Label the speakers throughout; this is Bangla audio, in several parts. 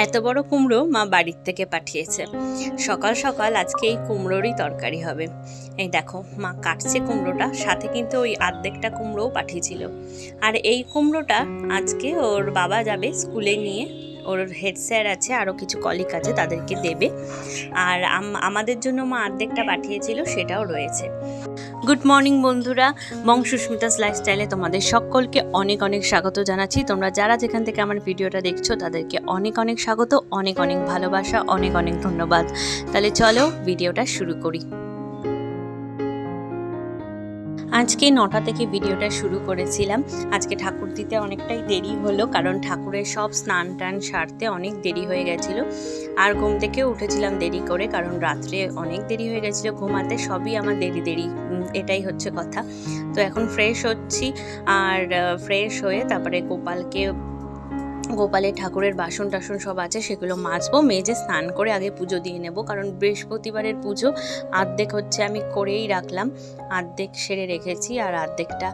Speaker 1: এত বড় কুমড়ো মা বাড়ির থেকে পাঠিয়েছে। সকাল সকাল আজকে এই কুমড়োরই তরকারি হবে। এই দেখো, মা কাটছে কুমড়োটা, সাথে কিন্তু ওই আর্ধেকটা কুমড়োও পাঠিয়েছিল। আর এই কুমড়োটা আজকে ওর বাবা যাবে স্কুলে নিয়ে, ওর হেড স্যার আছে, আরও কিছু কলিক আছে তাদেরকে দেবে। আর আম- আমাদের জন্য মা আর্ধেকটা পাঠিয়েছিল, সেটাও রয়েছে। গুড মর্নিং বন্ধুরা মং সুস্মিতাস লাইফস্টাইলে তোমাদের সকলকে অনেক অনেক স্বাগত জানাচ্ছি। তোমরা যারা যেখান থেকে আমার ভিডিওটা দেখছ, তাদেরকে অনেক অনেক স্বাগত, অনেক অনেক ভালোবাসা, অনেক অনেক ধন্যবাদ। তাহলে চলো ভিডিওটা শুরু করি। আজকে নটা থেকে ভিডিওটা শুরু করেছিলাম। আজকে ঠাকুর দিতে অনেকটাই দেরি হলো, কারণ ঠাকুরের সব স্নান টান সারতে অনেক দেরি হয়ে গেছিল। আর ঘুম থেকে উঠেছিলাম দেরি করে, কারণ রাত্রে অনেক দেরি হয়ে গেছিল ঘুমাতে, সবই আমার দেরি দেরি এটাই হচ্ছে কথা। তো এখন ফ্রেশ হচ্ছি, আর ফ্রেশ হয়ে তারপরে গোপালকে গোপালের ঠাকুরের বাসন টাসন সব আছে, সেগুলো মাজবো, মেজে স্নান করে আগে পুজো দিয়ে নেব। কারণ বৃহস্পতিবারের পুজো, আর্ধেক হচ্ছে আমি করেই রাখলাম। আর্ধেক সেরে রেখেছি আর আর্ধেকটা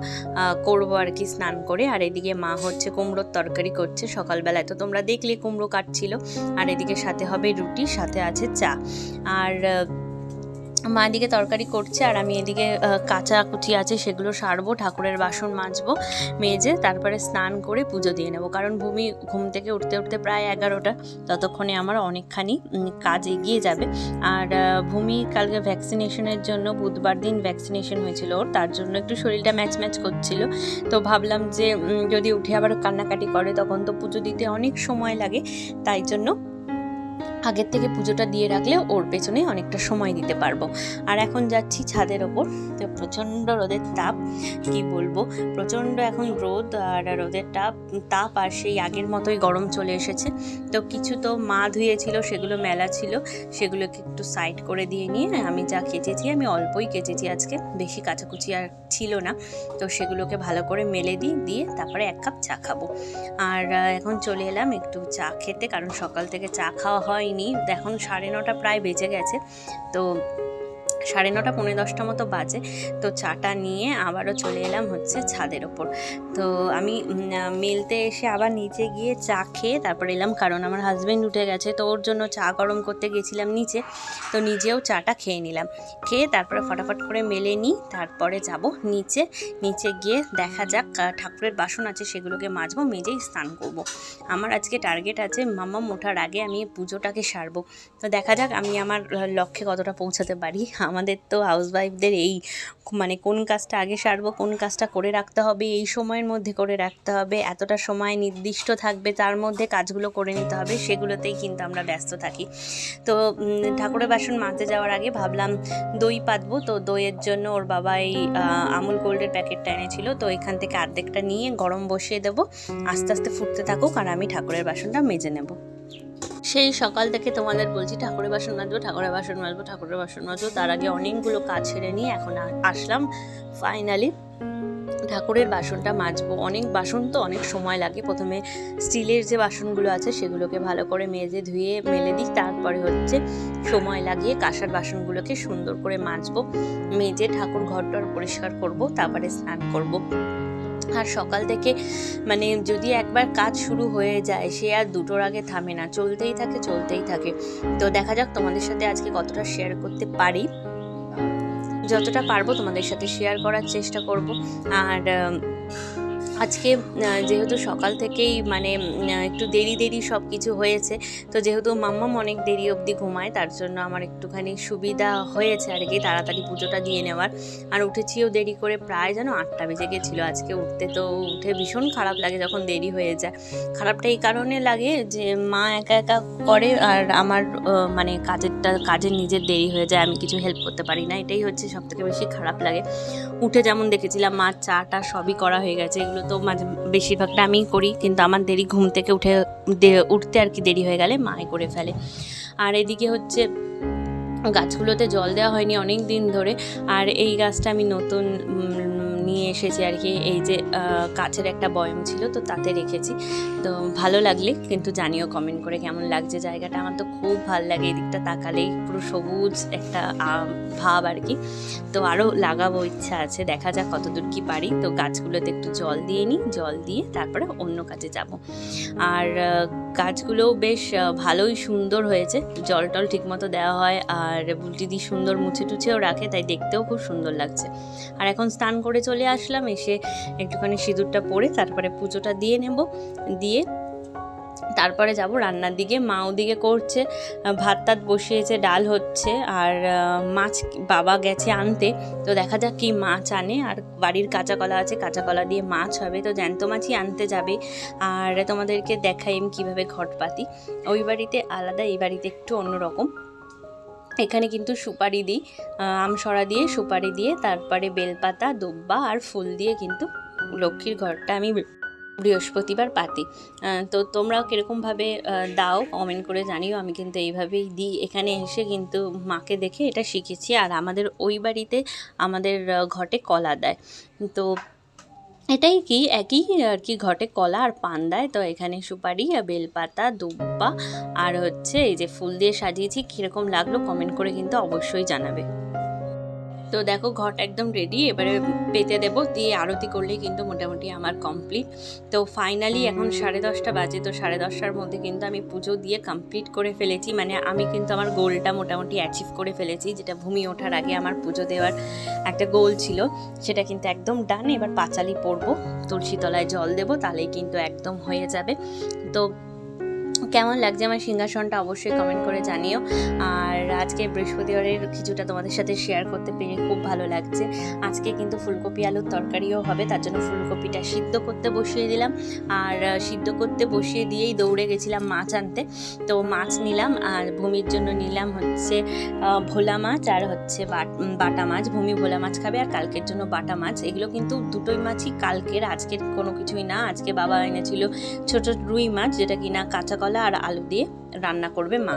Speaker 1: করব আর কি স্নান করে। আর এদিকে মা হচ্ছে কুমড়োর তরকারি করছে সকালবেলায়। তো তোমরা দেখলে কুমড়ো কাটছিল। আর এদিকে সাথে হবে রুটি, সাথে আছে চা। আর মা এদিকে তরকারি করছে আর আমি এদিকে কাঁচা কুচি আছে সেগুলো সারবো, ঠাকুরের বাসন মাজবো, মেজে তারপরে স্নান করে পুজো দিয়ে নেব। কারণ ভূমি ঘুম থেকে উঠতে উঠতে প্রায় এগারোটা, ততক্ষণে আমার অনেকখানি কাজ এগিয়ে যাবে। আর ভূমি কালকে ভ্যাকসিনেশনের জন্য বুধবার দিন ভ্যাকসিনেশন হয়েছিল ওর, তার জন্য একটু শরীরটা ম্যাচ ম্যাচ করছিল। তো ভাবলাম যে যদি উঠে আবার কান্নাকাটি করে, তখন তো পুজো দিতে অনেক সময় লাগে, তাই জন্য আগের থেকে পুজোটা দিয়ে রাখলে ওর পেছনে অনেকটা সময় দিতে পারব। আর এখন যাচ্ছি ছাদের ওপর। তো প্রচণ্ড রোদের তাপ, কি বলব? প্রচণ্ড এখন রোদ আর রোদের তাপ তাপ আর সেই আগের মতোই গরম চলে এসেছে। তো কিছু তো মা ধুয়েছিল, সেগুলো মেলা ছিল, সেগুলোকে একটু সাইড করে দিয়ে নিয়ে আমি যা কেচেছি, আমি অল্পই কেচেছি আজকে, বেশি কাচাকুচি আর ছিল না। তো সেগুলোকে ভালো করে মেলে দিই, দিয়ে তারপরে এক কাপ চা খাব। আর এখন চলে এলাম একটু চা খেতে, কারণ সকাল থেকে চা খাওয়া হয়নি। এখন সাড়ে নটা প্রায় বেজে গেছে। তো সাড়ে নটা, পৌনে দশটা মতো বাজে। তো চাটা নিয়ে আবারও চলে এলাম হচ্ছে ছাদের ওপর। তো আমি মেলতে এসে আবার নিচে গিয়ে চা খেয়ে তারপর এলাম, কারণ আমার হাজব্যান্ড উঠে গেছে, তো ওর জন্য চা গরম করতে গেছিলাম নিচে। তো নিজেও চাটা খেয়ে নিলাম। খেয়ে তারপরে ফটাফট করে মেলে নিই, তারপরে যাব নিচে। নিচে গিয়ে দেখা যাক ঠাকুরের বাসন আছে সেগুলোকে মাজবো মেজেই স্নান করব। আমার আজকে টার্গেট আছে মামা ওঠার আগে আমি পুজোটাকে সারবো। তো দেখা যাক আমি আমার লক্ষ্যে কতটা পৌঁছাতে পারি। আমাদের তো হাউসওয়াইফদের এই মানে কোন কাজটা আগে সারবো, কোন কাজটা করে রাখতে হবে, এই সময়ের মধ্যে করে রাখতে হবে, এতটা সময় নির্দিষ্ট থাকবে, তার মধ্যে কাজগুলো করে নিতে হবে, সেগুলোতেই কিন্তু আমরা ব্যস্ত থাকি। তো ঠাকুরের বাসন মাজতে যাওয়ার আগে ভাবলাম দই পাতবো, তো দইয়ের জন্য ওর বাবা এই আমুল গোল্ডের প্যাকেটটা এনেছিল, তো এখান থেকে অর্ধেকটা নিয়ে গরম বসিয়ে দেবো, আস্তে আস্তে ফুটতে থাকুক, আর আমি ঠাকুরের বাসনটা মেজে নেব। সেই সকাল থেকে তোমাদের বলছি, ঠাকুরের বাসন মাজবো, ঠাকুরের বাসন মাজবো, ঠাকুরের বাসন মাজবো। তার আগে অনেকগুলো কাজ ছেড়ে নিয়ে এখন আসলাম। ফাইনালি ঠাকুরের বাসনটা মাজবো। অনেক বাসন তো অনেক সময় লাগে। প্রথমে স্টিলের যে বাসনগুলো আছে, সেগুলোকে ভালো করে মেজে ধুয়ে মেলে দিই। তারপরে হচ্ছে সময় লাগিয়ে কাঁসার বাসনগুলোকে সুন্দর করে মাজবো, মেজে ঠাকুর ঘরটর পরিষ্কার করব, তারপরে স্নান করব। আর সকাল থেকে মানে যদি একবার কাজ শুরু হয়ে যায়, সে আর দুটোর আগে থামে না। চলতেই থাকে চলতেই থাকে। তো দেখা যাক তোমাদের সাথে আজকে কতটা শেয়ার করতে পারি। যতটা পারব তোমাদের সাথে শেয়ার করার চেষ্টা করব। আর আজকে যেহেতু সকাল থেকেই মানে একটু দেরি দেরি সব কিছু হয়েছে, তো যেহেতু মাম্মাম অনেক দেরি অবধি ঘুমায়, তার জন্য আমার একটুখানি সুবিধা হয়েছে আর কি তাড়াতাড়ি পুজোটা দিয়ে নেওয়ার। আর উঠেছিও দেরি করে প্রায় যেন আটটা বেজে গেছিল। আজকে উঠতে তো উঠে ভীষণ খারাপ লাগে যখন দেরি হয়ে যায়। খারাপটা এই কারণে লাগে যে, মা একা একা করে আর আমার মানে কাজেরটা, কাজের নিজের দেরি হয়ে যায়, আমি কিছু হেল্প করতে পারি না। এটাই হচ্ছে সব থেকে বেশি খারাপ লাগে। উঠে যেমন দেখেছিলাম, মা চাটা সবই করা হয়ে গেছে, এগুলো তো মাঝে বেশিরভাগটা আমিই করি, কিন্তু আমার দেরি ঘুম থেকে উঠে উঠতে আর কি দেরি হয়ে গেলে মাই করে ফেলে। আর এদিকে হচ্ছে গাছগুলোতে জল দেওয়া হয়নি অনেক দিন ধরে, আর এই গাছটা আমি নতুন নিয়ে এসেছি আর কি। এই যে কাছের একটা বয়ম ছিল, তো তাতে রেখেছি। তো ভালো লাগলে কিন্তু জানিও কমেন্ট করে কেমন লাগছে জায়গাটা। আমার তো খুব ভালো লাগে এদিকটা তাকালেই, পুরো সবুজ একটা ভাব আর কি। তো আরও লাগাবো ইচ্ছা আছে, দেখা যাক কতদূর কি পারি। তো গাছগুলোতে একটু জল দিয়ে নিই, জল দিয়ে তারপরে অন্য কাজে যাব। আর গাছগুলোও বেশ ভালোই সুন্দর হয়েছে। জল টল ঠিক মতো দেওয়া হয় আর বুলটিদি সুন্দর মুছে টুছেও রাখে, তাই দেখতেও খুব সুন্দর লাগছে। আর এখন স্নান করে চলে আসলাম, এসে একটুখানি সিঁদুরটা পরে তারপরে পুজোটা দিয়ে নেব। দিয়ে তারপরে যাব রান্নার দিকে। মা ওদিকে করছে ভাত টাত বসিয়েছে, ডাল হচ্ছে আর মাছ বাবা গেছে আনতে। তো দেখা যাক কি মাছ আনে। আর বাড়ির কাঁচা কলা আছে কাঁচা কলা দিয়ে মাছ হবে। তো জ্যান্ত মাছই আনতে যাবে। আর তোমাদেরকে দেখাই আমি কীভাবে ঘট পাতি ওই বাড়িতে আলাদা, এই বাড়িতে একটু অন্যরকম। এখানে কিন্তু সুপারি দিই আমসরা দিয়ে, সুপারি দিয়ে, তারপরে বেলপাতা, দুব্বা আর ফুল দিয়ে কিন্তু লক্ষ্মীর ঘরটা আমি বৃহস্পতিবার পাতি তো তোমরাও কীরকমভাবে দাও কমেন্ট করে জানিও, আমি কিন্তু এইভাবেই দিই। এখানে এসে কিন্তু মাকে দেখে এটা শিখেছি, আর আমাদের ওই বাড়িতে আমাদের ঘটে কলা দেয়। তো এটাই কি, একই, আর কি ঘটে কলা আর পান দেয় তো এখানে সুপারি বেলপাতা, দুব্বা, আর হচ্ছে এই যে ফুল দিয়ে সাজিয়েছি, কীরকম লাগল কমেন্ট করে কিন্তু অবশ্যই জানাবে। তো দেখো, ঘট একদম রেডি এবারে পেতে দেবো। দিয়ে আরতি করলেই কিন্তু মোটামুটি আমার কমপ্লিট তো ফাইনালি এখন সাড়ে দশটা বাজে, তো সাড়ে দশটার মধ্যে কিন্তু আমি পুজো দিয়ে কমপ্লিট করে ফেলেছি। মানে আমি কিন্তু আমার গোলটা মোটামুটি অ্যাচিভ করে ফেলেছি, যেটা ভূমি ওঠার আগে আমার পুজো দেওয়ার একটা গোল ছিল। সেটা কিন্তু একদম ডান এবার পাঁচালি পরবো। তুলসী তলায় জল দেবো, তাহলেই কিন্তু একদম হয়ে যাবে। তো কেমন লাগছে আমার সিংহাসনটা অবশ্যই কমেন্ট করে জানিও। আর আজকে বৃহস্পতিবারের কিছুটা তোমাদের সাথে শেয়ার করতে পেরে খুব ভালো লাগছে। আজকে কিন্তু ফুলকপি আলুর তরকারিও হবে, তার জন্য ফুলকপিটা সিদ্ধ করতে বসিয়ে দিলাম। আর সিদ্ধ করতে বসিয়ে দিয়েই দৌড়ে গেছিলাম মাছ আনতে। তো মাছ নিলাম, আর ভূমির জন্য নিলাম হচ্ছে ভোলা মাছ আর হচ্ছে বাট- মাছ। ভূমি ভোলা মাছ খাবে আর কালকের জন্য বাটা মাছ। এগুলো কিন্তু দুটোই মাছই, কালকের, আজকের কোনো কিছুই না। আজকে বাবা এনেছিল ছোট রুই মাছ, যেটা কিনা কাঁচা কলা আর আলু দিয়ে রান্না করবে মা।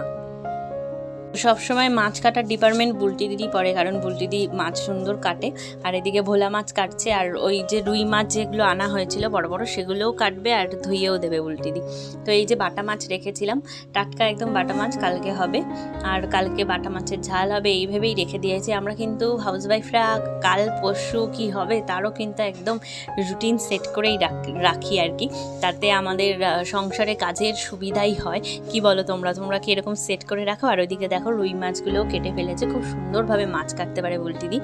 Speaker 1: সবসময় মাছ কাটার ডিপার্টমেন্ট বুলটি দিদি পড়ে, কারণ বুলটি দিদি মাছ সুন্দর কাটে। আর এদিকে ভোলা মাছ কাটছে, আর ওই যে রুই মাছ যেগুলো আনা হয়েছিল বড় বড়, সেগুলোও কাটবে আর ধুইয়েও দেবে বুলটি দি তো এই যে বাটা মাছ রেখেছিলাম, টাটকা একদম বাটা মাছ কালকে হবে, আর কালকে বাটা মাছের ঝাল হবে এইভাবেই রেখে দিয়েছি। আমরা কিন্তু হাউসওয়াইফরা কাল পরশু কি হবে তারও কিন্তু একদম রুটিন সেট করেই রাখ- রাখি আর কি। তাতে আমাদের সংসারে কাজের সুবিধাই হয়। কি বলো তোমরা? তোমরা কি এরকম সেট করে রাখো? আর ওইদিকে দেখো রুই মাছগুলোও কেটে ফেলেছে, খুব সুন্দরভাবে মাছ কাটতে পারে বলতে দিদি।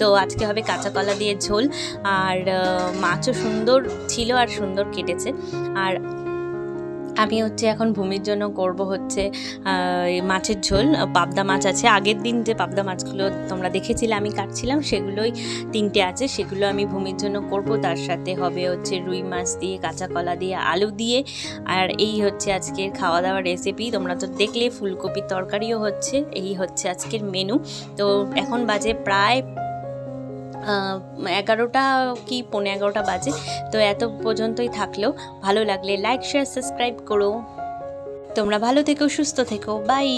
Speaker 1: তো আজকে হবে কাঁচা কলা দিয়ে ঝোল, আর মাছও সুন্দর ছিল আর সুন্দর কেটেছে। আর আমি হচ্ছে এখন ভূমির জন্য করব হচ্ছে মাছের ঝোল, পাবদা মাছ আছে। আগের দিন যে পাবদা মাছগুলো তোমরা দেখেছিলে, আমি কাটছিলাম, সেগুলোই তিনটে আছে, সেগুলো আমি ভূমির জন্য করব। তার সাথে হবে হচ্ছে রুই মাছ দিয়ে, কাঁচা কলা দিয়ে, আলু দিয়ে। আর এই হচ্ছে আজকের খাওয়া দাওয়ার রেসিপি তোমরা তো দেখলে, ফুলকপির তরকারিও হচ্ছে, এই হচ্ছে আজকের মেনু তো এখন বাজে প্রায় এগারোটা কি পনেরো এগারোটা বাজে, তো এত পর্যন্তই থাকলেও ভালো লাগলে লাইক শেয়ার সাবস্ক্রাইব করো। তোমরা ভালো থেকো, সুস্থ থেকো। বাই